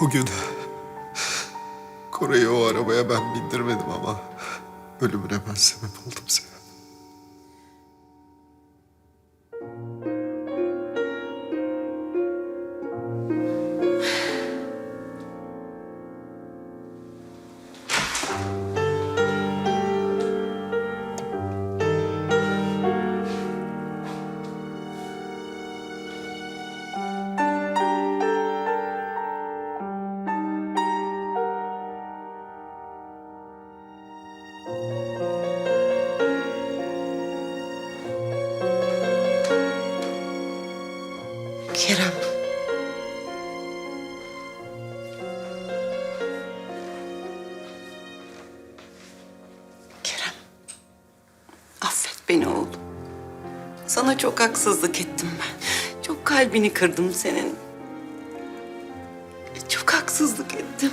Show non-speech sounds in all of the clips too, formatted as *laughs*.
O gün Koray'ı o arabaya ben bindirmedim ama ölümüne ben sebep oldum senin. Kerem. Kerem. Affet beni oğlum. Sana çok haksızlık ettim ben. Çok kalbini kırdım senin. Çok haksızlık ettim.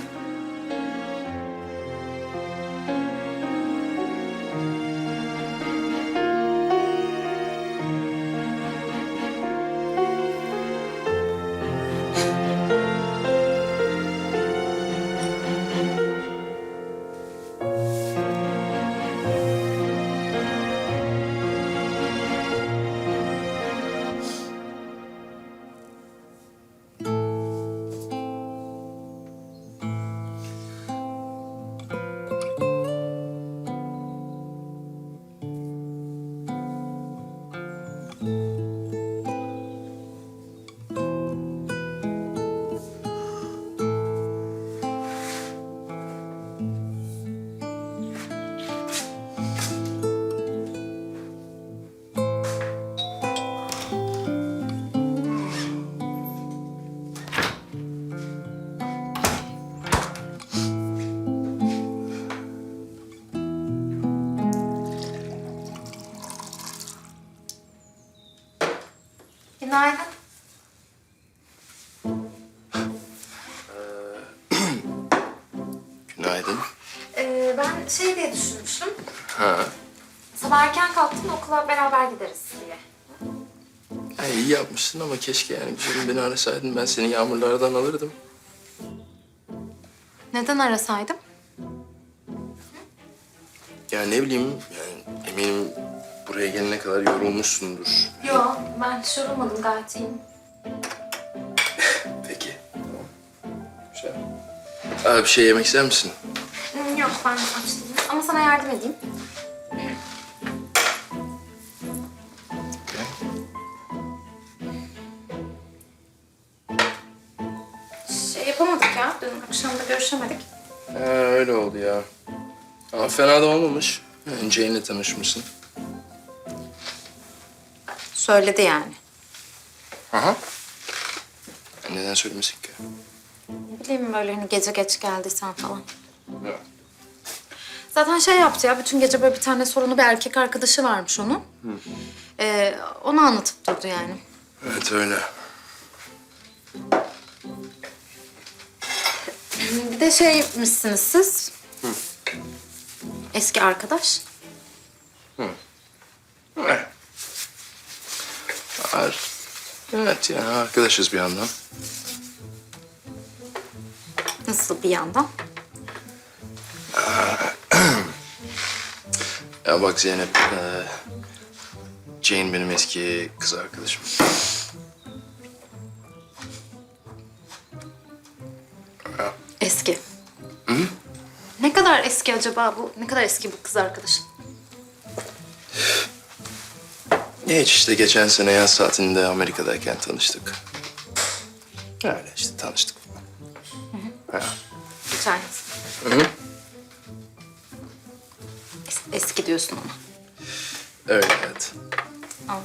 Günaydın. Ee, ben şey diye düşünmüştüm. Ha. Sabah erken kalktım okula beraber gideriz diye. ha iyi yapmışsın ama keşke yani güzelim beni arasaydın. Ben seni yağmurlardan alırdım. Neden arasaydım? Ya ne bileyim yani eminim buraya gelene kadar yorulmuşsundur. Yok ben hiç yorulmadım gayet iyiyim. Peki. Güzel. Aa, bir şey yemek ister misin? Yok ben aç değilim ama sana yardım edeyim. Şey yapamadık ya dün akşam da görüşemedik. Ha, öyle oldu ya. Ama fena da olmamış. Jane'le tanışmışsın. Söyledi yani. Aha. Neden söylemesin ki? Bileyim böyle hani gece geç geldiysen falan. Ya. Zaten şey yaptı ya, bütün gece böyle bir tane sorunu bir erkek arkadaşı varmış onun. Ee, onu anlatıp durdu yani. Evet öyle. Bir de şeymişsiniz siz. Eski arkadaş. Evet. Ar- Evet yani arkadaşız bir yandan. Nasıl bir yandan? Ya bak Zeynep, e, Jane benim eski kız arkadaşım. Eski. Ne kadar eski acaba bu? Ne kadar eski bu kız arkadaşın? Hiç işte geçen sene yaz tatilinde Amerika'dayken tanıştık. Öyle işte Es- eski diyorsun ama. Öyle evet. Hı.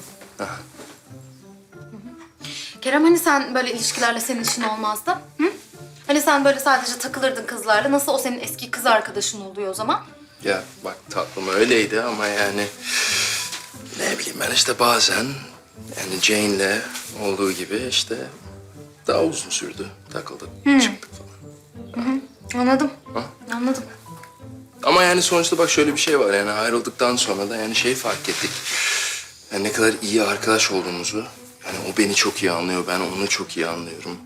Kerem hani sen böyle ilişkilerle senin işin olmazdı? Hı? Hani sen böyle sadece takılırdın kızlarla. Nasıl o senin eski kız arkadaşın oluyor o zaman? Ya bak tatlım öyleydi ama yani... Ne bileyim ben işte bazen yani Jane'le olduğu gibi işte daha uzun sürdü. Takıldık, çıktık falan. Anladım. Ha? Anladım. Ama yani sonuçta bak şöyle bir şey var yani ayrıldıktan sonra da yani şeyi fark ettik. Yani ne kadar iyi arkadaş olduğumuzu. Yani o beni çok iyi anlıyor, ben onu çok iyi anlıyorum.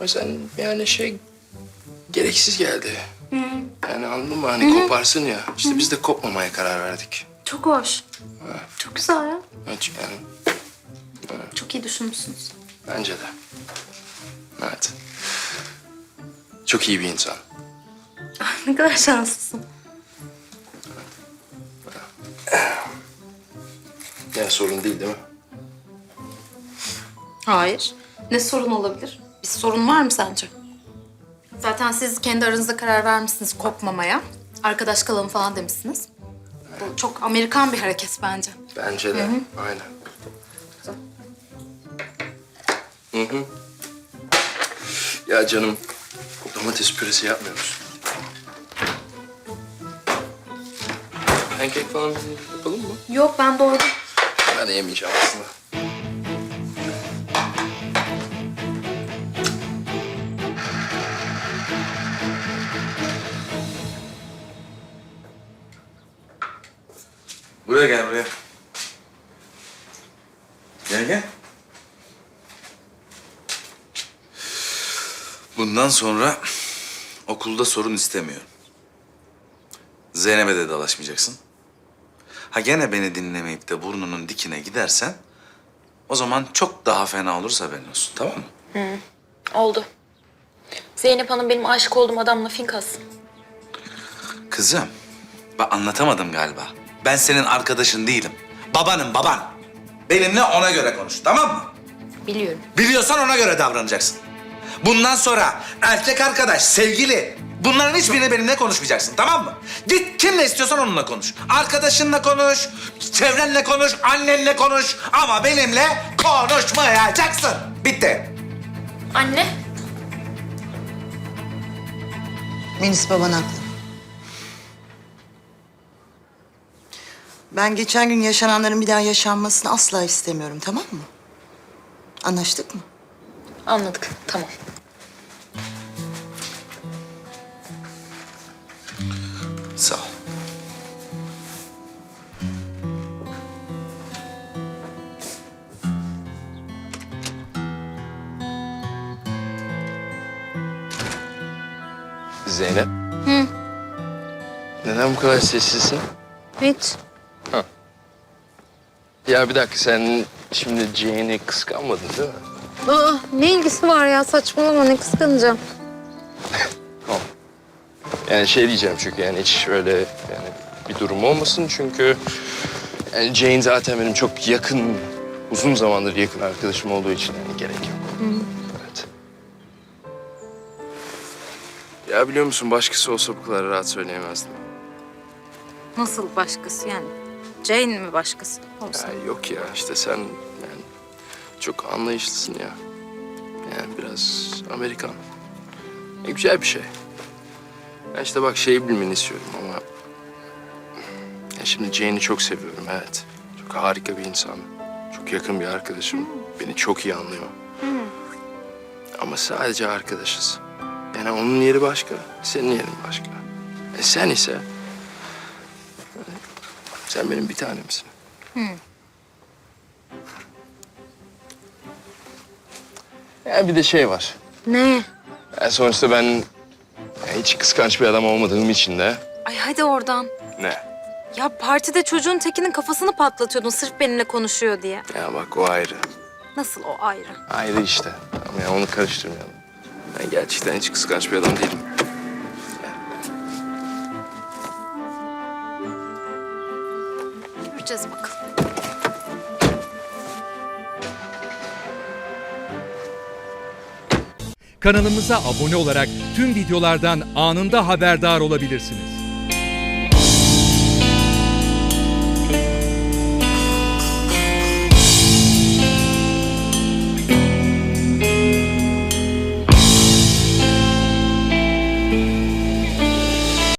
O yüzden yani şey gereksiz geldi. Yani anladın mı? Hani koparsın ya. İşte biz de kopmamaya karar verdik. Çok hoş. Çok güzel ya. Evet, Yani Çok iyi düşünmüşsünüz. bence de. Evet. Çok iyi bir insan. *laughs* ne kadar şanslısın. Yani sorun değil değil mi? Hayır. Ne sorun olabilir? Bir sorun var mı sence? Zaten siz kendi aranızda karar vermişsiniz kopmamaya. Arkadaş kalalım falan demişsiniz. Bu çok Amerikan bir hareket bence. Bence de. Aynen. Hı hı. Ya canım, domates püresi yapmıyor Pancake falan yapalım mı? Yok ben doydum. Ben de yemeyeceğim aslında. Buraya gel buraya. Gel gel. Bundan sonra okulda sorun istemiyorum. Zeynep'e de dalaşmayacaksın. Ha gene beni dinlemeyip de burnunun dikine gidersen... ...o zaman çok daha fena olursa haberin olsun tamam mı? Oldu. Zeynep Hanım benim aşık olduğum adamla finkas. Kızım, ben anlatamadım galiba. Ben senin arkadaşın değilim. Babanım baban. Benimle ona göre konuş tamam mı? Biliyorum. Biliyorsan ona göre davranacaksın. Bundan sonra erkek arkadaş, sevgili bunların hiçbirini benimle konuşmayacaksın tamam mı? Git kimle istiyorsan onunla konuş. Arkadaşınla konuş, çevrenle konuş, annenle konuş ama benimle konuşmayacaksın. Bitti. Anne. Melis baban haklı. Ben geçen gün yaşananların bir daha yaşanmasını asla istemiyorum, tamam mı? Anlaştık mı? Anladık. Tamam. Zeynep. Hı. Neden bu kadar sessizsin? Hiç. Ya bir dakika sen şimdi Jane'i kıskanmadın değil mi? Aa, ne ilgisi var ya saçmalama ne kıskanacağım. *laughs* Tamam. Yani şey diyeceğim çünkü yani hiç öyle yani bir durum olmasın çünkü yani Jane zaten benim çok yakın, uzun zamandır yakın arkadaşım olduğu için yani gerek yok. Ya biliyor musun başkası olsa bu kadar rahat söyleyemezdim. Nasıl başkası yani? Jane mi başkası olsa? Ya yok ya işte sen yani çok anlayışlısın ya. Yani biraz Amerikan. E, güzel bir şey. Ya işte bak şeyi bilmeni istiyorum ama... Ya şimdi Jane'i çok seviyorum evet. Çok harika bir insan. Çok yakın bir arkadaşım. Beni çok iyi anlıyor. Ama sadece arkadaşız. Yani onun yeri başka, senin yerin başka. E sen ise... Sen benim bir tanemsin. Ya bir de şey var. Ne? Yani sonuçta ben hiç kıskanç bir adam olmadığım için de Ay hadi oradan. ne? Ya partide çocuğun tekinin kafasını patlatıyordun sırf benimle konuşuyor diye. Ya bak o ayrı. Nasıl o ayrı? Ayrı işte. Ama ya onu karıştırmayalım. Ben gerçekten hiç kıskanç bir adam değilim. Göreceğiz bakalım. Kanalımıza abone olarak tüm videolardan anında haberdar olabilirsiniz.